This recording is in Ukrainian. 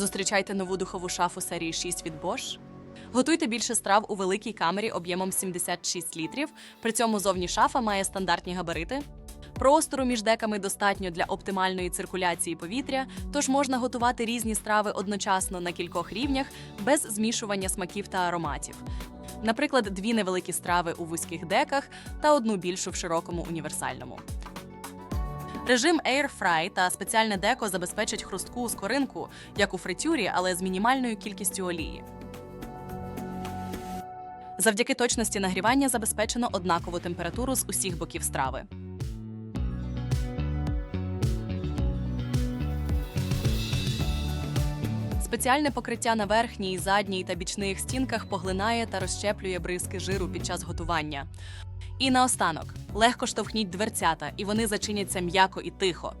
Зустрічайте нову духову шафу серії 6 від Bosch. Готуйте більше страв у великій камері об'ємом 76 літрів. При цьому зовні шафа має стандартні габарити. Простору між деками достатньо для оптимальної циркуляції повітря, тож можна готувати різні страви одночасно на кількох рівнях без змішування смаків та ароматів. Наприклад, дві невеликі страви у вузьких деках та одну більшу в широкому універсальному. Режим Air Fry та спеціальне деко забезпечить хрустку скоринку, як у фритюрі, але з мінімальною кількістю олії. Завдяки точності нагрівання забезпечено однакову температуру з усіх боків страви. Спеціальне покриття на верхній, задній та бічних стінках поглинає та розщеплює бризки жиру під час готування. І наостанок легко штовхніть дверцята, і вони зачиняться м'яко і тихо.